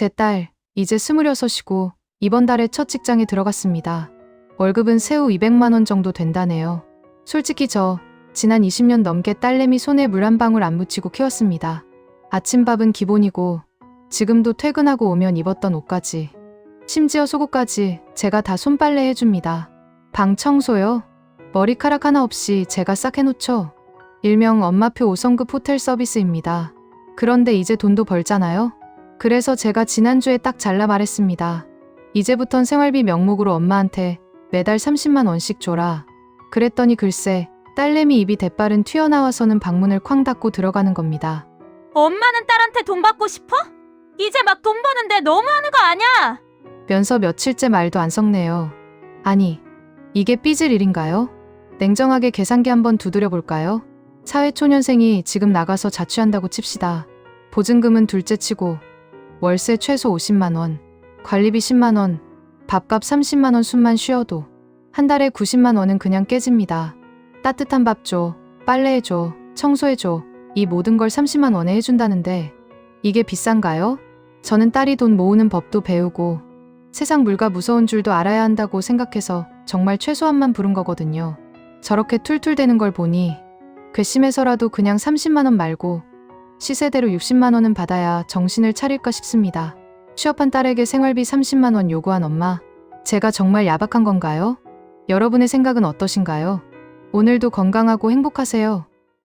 제 딸, 이제 스물여섯이고 이번 달에 첫 직장에 들어갔습니다. 월급은 세후 200만 원 정도 된다네요. 솔직히 저 지난 20년 넘게 딸내미 손에 물 한 방울 안 묻히고 키웠습니다. 아침밥은 기본이고 지금도 퇴근하고 오면 입었던 옷까지 심지어 속옷까지 제가 다 손빨래 해줍니다. 방 청소요? 머리카락 하나 없이 제가 싹 해놓죠. 일명 엄마표 5성급 호텔 서비스입니다. 그런데 이제 돈도 벌잖아요? 그래서 제가 지난주에 딱 잘라 말했습니다. 이제부턴 생활비 명목으로 엄마한테 매달 30만 원씩 줘라. 그랬더니 글쎄, 딸내미 입이 대빠른 튀어나와서는 방문을 쾅 닫고 들어가는 겁니다. 엄마는 딸한테 돈 받고 싶어? 이제 막 돈 버는데 너무하는 거 아니야? 면서 며칠째 말도 안 섞네요. 아니, 이게 삐질 일인가요? 냉정하게 계산기 한번 두드려 볼까요? 사회초년생이 지금 나가서 자취한다고 칩시다. 보증금은 둘째 치고 월세 최소 50만 원, 관리비 10만 원, 밥값 30만 원 숨만 쉬어도 한 달에 90만 원은 그냥 깨집니다. 따뜻한 밥 줘, 빨래해 줘, 청소해 줘. 이 모든 걸 30만 원에 해준다는데 이게 비싼가요? 저는 딸이 돈 모으는 법도 배우고 세상 물가 무서운 줄도 알아야 한다고 생각해서 정말 최소한만 부른 거거든요. 저렇게 툴툴대는 걸 보니 괘씸해서라도 그냥 30만 원 말고 시세대로 60만 원은 받아야 정신을 차릴까 싶습니다. 취업한 딸에게 생활비 30만 원 요구한 엄마. 제가 정말 야박한 건가요? 여러분의 생각은 어떠신가요? 오늘도 건강하고 행복하세요.